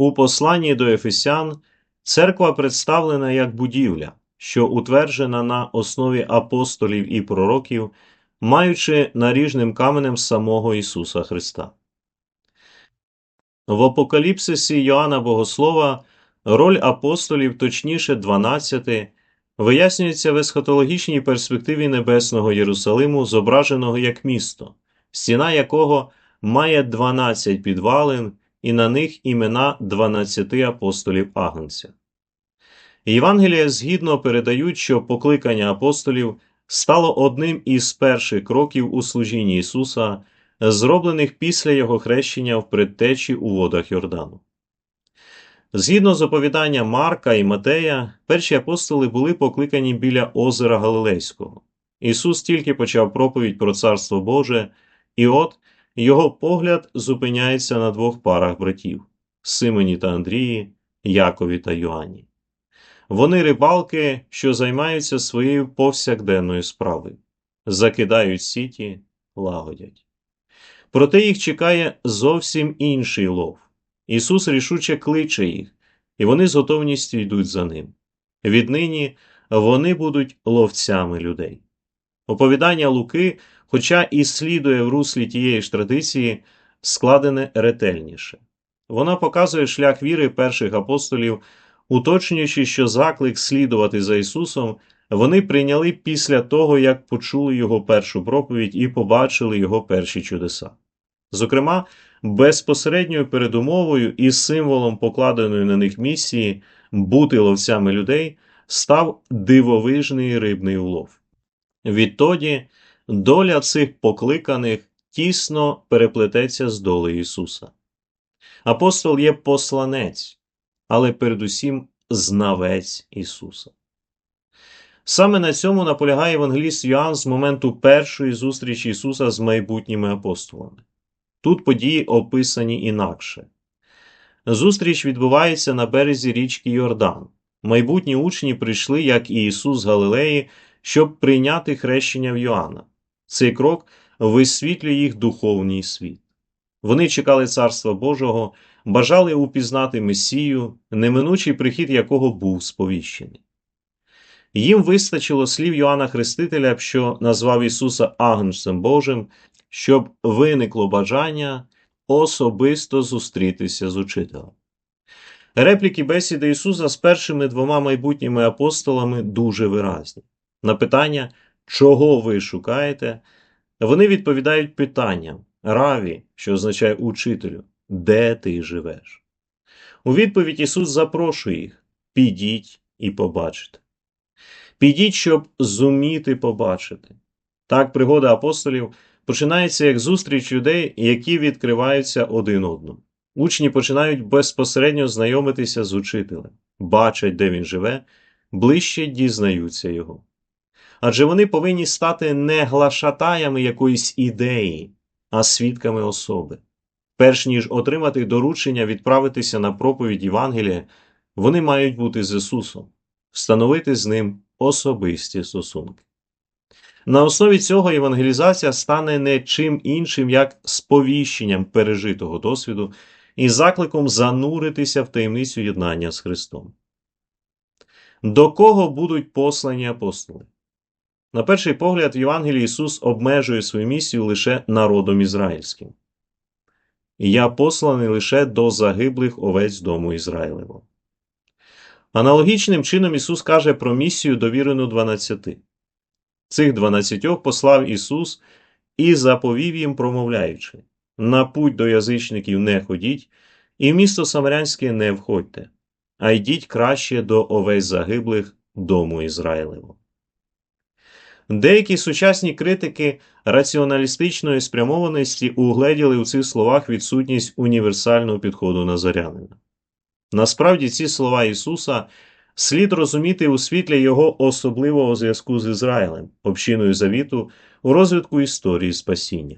У посланні до Ефесян церква представлена як будівля, що утверджена на основі апостолів і пророків, маючи наріжним каменем самого Ісуса Христа. В апокаліпсисі Йоанна Богослова роль апостолів, точніше 12, вияснюється в есхатологічній перспективі небесного Єрусалиму, зображеного як місто, стіна якого має 12 підвалин і на них імена 12 апостолів Агнця. Євангелія згідно передають, що покликання апостолів стало одним із перших кроків у служінні Ісуса, зроблених після Його хрещення в предтечі у водах Йордану. Згідно з оповіданням Марка і Матея, перші апостоли були покликані біля озера Галилейського. Ісус тільки почав проповідь про Царство Боже, і от його погляд зупиняється на двох парах братів Симоні та Андрії, Якові та Йоанні. Вони рибалки, що займаються своєю повсякденною справою, закидають сіті, лагодять. Проте їх чекає зовсім інший лов. Ісус рішуче кличе їх, і вони з готовністю йдуть за ним. Віднині вони будуть ловцями людей. Оповідання Луки, хоча і слідує в руслі тієї ж традиції, складене ретельніше. Вона показує шлях віри перших апостолів, уточнюючи, що заклик слідувати за Ісусом вони прийняли після того, як почули Його першу проповідь і побачили Його перші чудеса. Зокрема, безпосередньою передумовою і символом покладеної на них місії бути ловцями людей став дивовижний рибний улов. Відтоді доля цих покликаних тісно переплететься з долею Ісуса. Апостол є посланець, але передусім знавець Ісуса. Саме на цьому наполягає Евангеліст Йоанн з моменту першої зустрічі Ісуса з майбутніми апостолами. Тут події описані інакше. Зустріч відбувається на березі річки Йордан. Майбутні учні прийшли, як і Ісус з Галилеї, щоб прийняти хрещення в Йоанна. Цей крок висвітлює їх духовний світ. Вони чекали Царства Божого, бажали упізнати Месію, неминучий прихід якого був сповіщений. Їм вистачило слів Йоанна Хрестителя, що назвав Ісуса Агнцем Божим, щоб виникло бажання особисто зустрітися з учителем. Репліки бесіди Ісуса з першими двома майбутніми апостолами дуже виразні. На питання, чого ви шукаєте, вони відповідають питанням раві, що означає учителю, де ти живеш. У відповідь Ісус запрошує їх підіть і побачите. Підіть, щоб зуміти побачити. Так, пригода апостолів починається як зустріч людей, які відкриваються один одному. Учні починають безпосередньо знайомитися з учителем, бачать, де він живе, ближче дізнаються його. Адже вони повинні стати не глашатаями якоїсь ідеї, а свідками особи. Перш ніж отримати доручення відправитися на проповідь Євангелія, вони мають бути з Ісусом, встановити з ним особисті стосунки. На основі цього євангелізація стане не чим іншим, як сповіщенням пережитого досвіду і закликом зануритися в таємницю єднання з Христом. До кого будуть послані апостоли? На перший погляд, в Євангелії Ісус обмежує свою місію лише народом ізраїльським. Я посланий лише до загиблих овець дому Ізраїлевого. Аналогічним чином Ісус каже про місію, довірену дванадцяти. Цих дванадцятьох послав Ісус і заповів їм, промовляючи на путь до язичників не ходіть, і в місто Самарянське не входьте, а йдіть краще до овець загиблих дому Ізраїлевого. Деякі сучасні критики раціоналістичної спрямованості угледіли у цих словах відсутність універсального підходу назарянина. Насправді, ці слова Ісуса слід розуміти у світлі Його особливого зв'язку з Ізраїлем, общиною завіту у розвитку історії спасіння.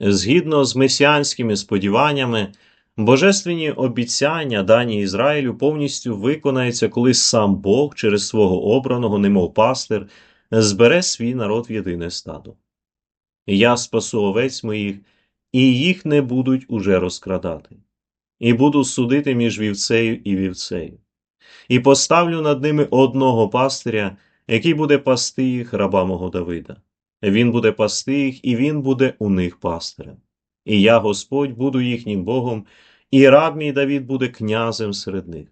Згідно з месіанськими сподіваннями, божественні обіцяння, дані Ізраїлю, повністю виконаються, коли сам Бог через свого обраного, немов пастир, збере свій народ в єдине стадо. Я спасу овець моїх, і їх не будуть уже розкрадати. і буду судити між вівцею і вівцею. І поставлю над ними одного пастиря, який буде пасти їх раба мого Давида. Він буде пасти їх, і він буде у них пастирем. І я, Господь, буду їхнім Богом, і раб мій Давід буде князем серед них.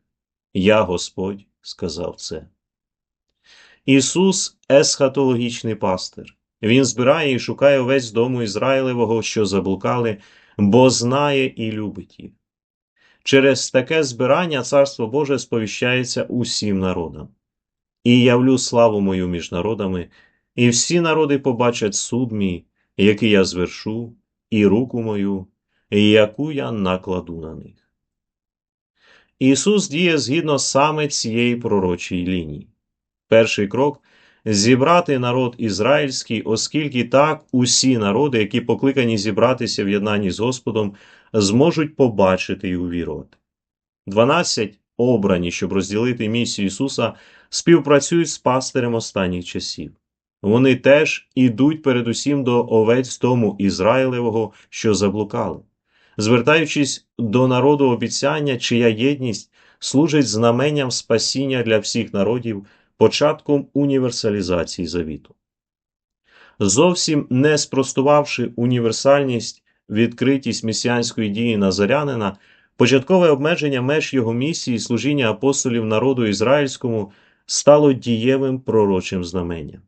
Я, Господь, сказав це. Ісус есхатологічний пастир. Він збирає і шукає увесь дому Ізраїлевого, що заблукали, бо знає і любить їх. Через таке збирання Царство Боже сповіщається усім народам. І явлю славу мою між народами, і всі народи побачать суд мій, який я звершу, і руку мою, яку я накладу на них. Ісус діє згідно саме цієї пророчої лінії. Перший крок зібрати народ ізраїльський, оскільки так усі народи, які покликані зібратися в єднанні з Господом, зможуть побачити і увірувати. Дванадцять обрані, щоб розділити місію Ісуса, співпрацюють з пастирем останніх часів. Вони теж ідуть передусім до овець дому Ізраїлевого, що заблукали, звертаючись до народу обіцяння, чия єдність служить знаменням спасіння для всіх народів, початком універсалізації завіту. Зовсім не спростувавши універсальність, відкритість месіанської дії Назарянина, початкове обмеження меж його місії служіння апостолів народу ізраїльському стало дієвим пророчим знаменням.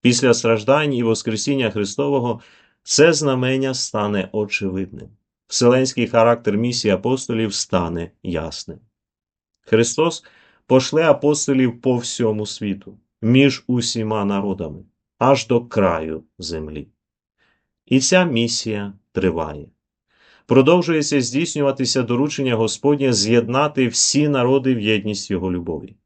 Після страждань і Воскресіння Христового це знамення стане очевидним. Вселенський характер місії апостолів стане ясним. Христос пошле апостолів по всьому світу, між усіма народами, аж до краю землі. І ця місія триває. Продовжується здійснюватися доручення Господнє з'єднати всі народи в єдність Його любові.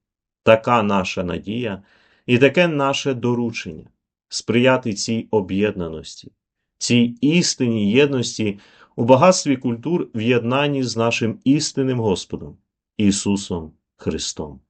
Така наша надія і таке наше доручення сприяти цій об'єднаності, цій істинній єдності у багатстві культур в єднанні з нашим істинним Господом Ісусом Христом.